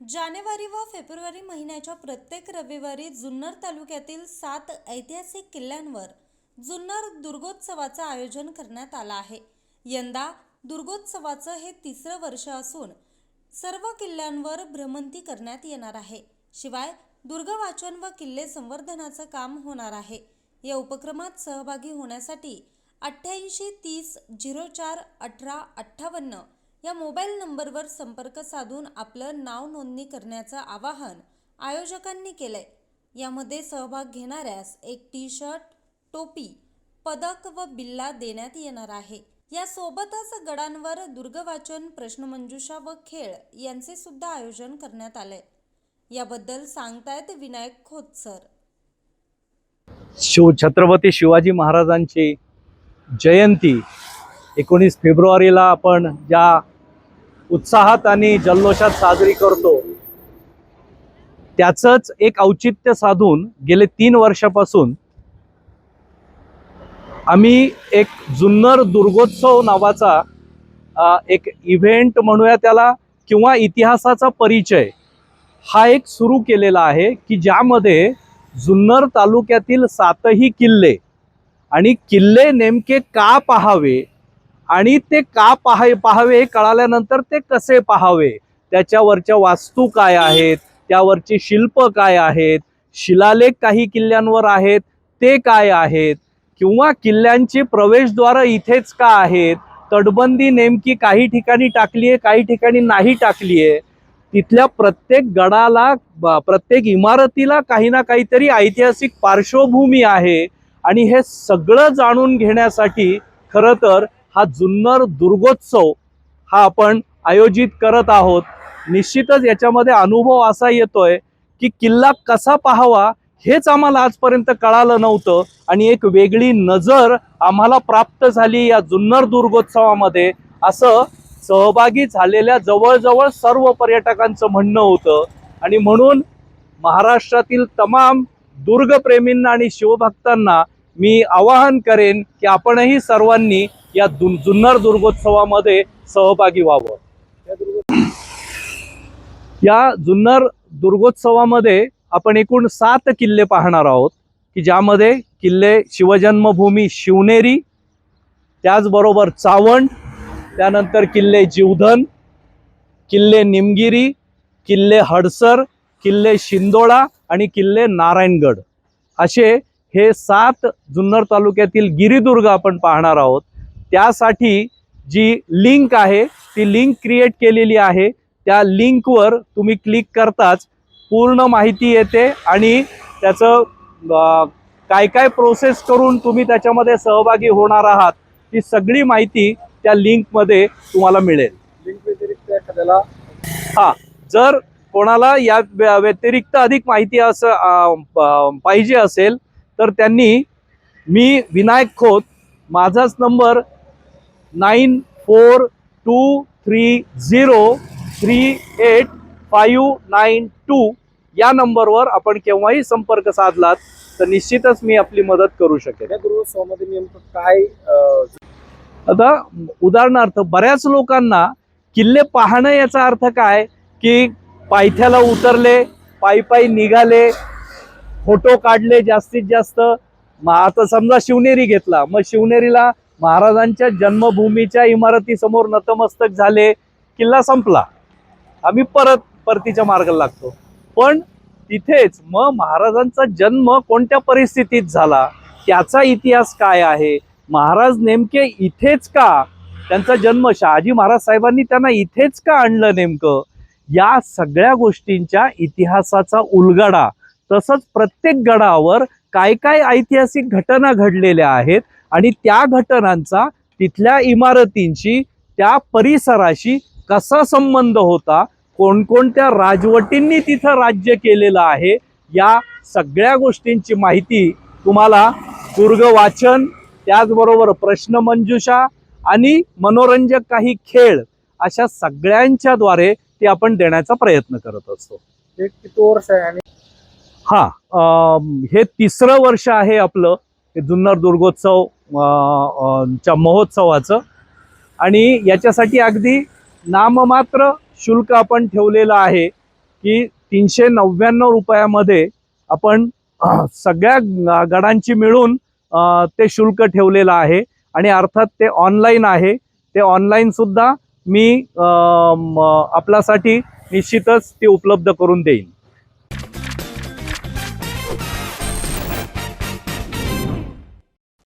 जानेवारी व फेब्रुवारी महिन्याच्या प्रत्येक रविवारी जुन्नर तालुक्यातील सात ऐतिहासिक किल्ल्यांवर जुन्नर दुर्गोत्सवाचं आयोजन करण्यात आलं आहे. यंदा दुर्गोत्सवाचं हे तिसरं वर्ष असून सर्व किल्ल्यांवर भ्रमंती करण्यात येणार आहे. शिवाय दुर्गवाचन व किल्ले संवर्धनाचं काम होणार आहे. या उपक्रमात सहभागी होण्यासाठी अठ्ठ्याऐंशी तीस झिरो चार अठरा अठ्ठावन्न या मोबाईल नंबरवर संपर्क साधून आपलं नाव नोंदणी करण्याचं आवाहन आयोजकांनी केलंय. यामध्ये सहभाग घेणाऱ्यास एक टी शर्ट टोपी पदक व बिल्ला देण्यात येणार आहे. यासोबतच गडांवर दुर्गवाचन प्रश्नमंजुषा व खेळ यांचे सुद्धा आयोजन करण्यात आलंय. याबद्दल सांगतायत विनायक खोत सर. शिव छत्रपती शिवाजी महाराजांची जयंती एकोणीस फेब्रुवारीला आपण ज्या उत्साहात आणि जल्लोषात साजरी करतो. त्याचंच एक औचित्य साधून गेले तीन वर्षापासून आम्ही एक जुन्नर दुर्गोत्सव नावाचा एक इव्हेंट म्हणूया त्याला किंवा इतिहासाचा परिचय हा एक सुरू केलेला आहे की ज्यामध्ये जुन्नर तालुक्यातील सातही किल्ले आणि किल्ले नेमके का पाहावे आणि ते का पाहाय पाहावे हे कळाल्यानंतर ते कसे पाहावे? त्याच्यावरच्या वास्तू काय आहेत? त्यावरची शिल्प काय आहेत? शिलालेख काही किल्ल्यांवर आहेत? ते काय आहेत? किंवा किल्ल्यांची प्रवेशद्वारं इथेच का आहेत? तटबंदी नेमकी काही ठिकाणी टाकली आहे काही ठिकाणी नाही टाकली आहे तिथल्या प्रत्येक गडाला प्रत्येक इमारतीला काही ना काहीतरी ऐतिहासिक पार्श्वभूमी आहे. आणि हे सगळं जाणून घेण्यासाठी खरं तर हा जुन्नर दुर्गोत्सव हा आपण आयोजित करत आहोत. निश्चितच याच्यामध्ये अनुभव असा येतोय की किल्ला कसा पाहावा हेच आम्हाला आजपर्यंत कळालं नव्हतं आणि एक वेगळी नजर आम्हाला प्राप्त झाली या जुन्नर दुर्गोत्सवामध्ये. असं सहभागी झालेल्या जवळजवळ सर्व पर्यटकांचं म्हणणं होतं. आणि म्हणून महाराष्ट्रातील तमाम दुर्गप्रेमींना आणि शिवभक्तांना मी आवाहन करेन की आपणही सर्वांनी या दु जुन्नर दुर्गोत्सवामध्ये सहभागी व्हावं. या जुन्नर दुर्गोत्सवामध्ये आपण एकूण सात किल्ले पाहणार आहोत की ज्यामध्ये किल्ले शिवजन्मभूमी शिवनेरी त्याचबरोबर चावंड त्यानंतर किल्ले जीवधन किल्ले निमगिरी किल्ले हडसर किल्ले शिंदोळा आणि किल्ले नारायणगड. असे हे सात जुन्नर तालुक्यातील गिरिदुर्ग आपण पाहणार आहोत. त्यासाठी जी लिंक आहे ती लिंक क्रिएट केलेली आहे. त्या लिंकवर तुम्ही क्लिक करताच पूर्ण माहिती येते आणि त्याचं काय काय प्रोसेस करून तुम्ही त्याच्यामध्ये सहभागी होणार आहात ती सगळी माहिती त्या लिंकमध्ये तुम्हाला मिळेल. लिंक व्यतिरिक्त एखाद्याला हा जर कोणाला या व्य- व्यतिरिक्त अधिक माहिती असं पाहिजे असेल तर त्यांनी मी विनायक खोत माझाच number nine four two three zero three eight five nine two या नंबरवर आपण केव्हाही संपर्क साधलात तर निश्चितच मी आपली मदत करू शकेन. नेमकं काय आता उदाहरणार्थ बऱ्याच लोकांना किल्ले पाहणं याचा अर्थ काय की पायथ्याला उतरले पायी पायी निघाले फोटो काढले जास्तीत जास्त. मग आता समजा शिवनेरी घेतला मग शिवनेरीला महाराजांच्या जन्मभूमीच्या इमारतीसमोर नतमस्तक झाले किल्ला संपला. आम्ही परत परतीच्या मार्गाला लागतो. पण तिथेच मग महाराजांचा जन्म कोणत्या परिस्थितीत झाला? त्याचा इतिहास काय आहे? महाराज नेमके इथेच का? त्यांचा जन्म शहाजी महाराज साहेबांनी त्यांना इथेच का आणलं नेमकं? या सगळ्या गोष्टींच्या इतिहासाचा उलगडा तसंच प्रत्येक गडावर काय काय ऐतिहासिक घटना घडलेल्या आहेत आणि त्या घटनांचा तिथल्या इमारतींशी त्या परिसराशी कसा संबंध होता कोणकोणत्या राजवटींनी तिथं राज्य केलेलं आहे या सगळ्या गोष्टींची माहिती तुम्हाला दुर्ग वाचन त्याचबरोबर प्रश्नमंजुषा आणि मनोरंजक काही खेळ अशा सगळ्यांच्याद्वारे ते आपण देण्याचा प्रयत्न करत असतो. हे किती वर्ष आहे आणि हा हे तिसरं वर्ष आहे आपलं. हे जुन्नर दुर्गोत्सव च्या महोत्सवाचं. आणि याच्यासाठी अगदी नाममात्र शुल्क आपण ठेवलेलं आहे की तीनशे नव्याण्णव रुपयामध्ये आपण सगळ्या गडांची मिळून ते शुल्क ठेवलेलं आहे. आणि अर्थात ते ऑनलाईन आहे. ते ऑनलाईनसुद्धा मी म, आपल्यासाठी निश्चितच ते उपलब्ध करून देईन.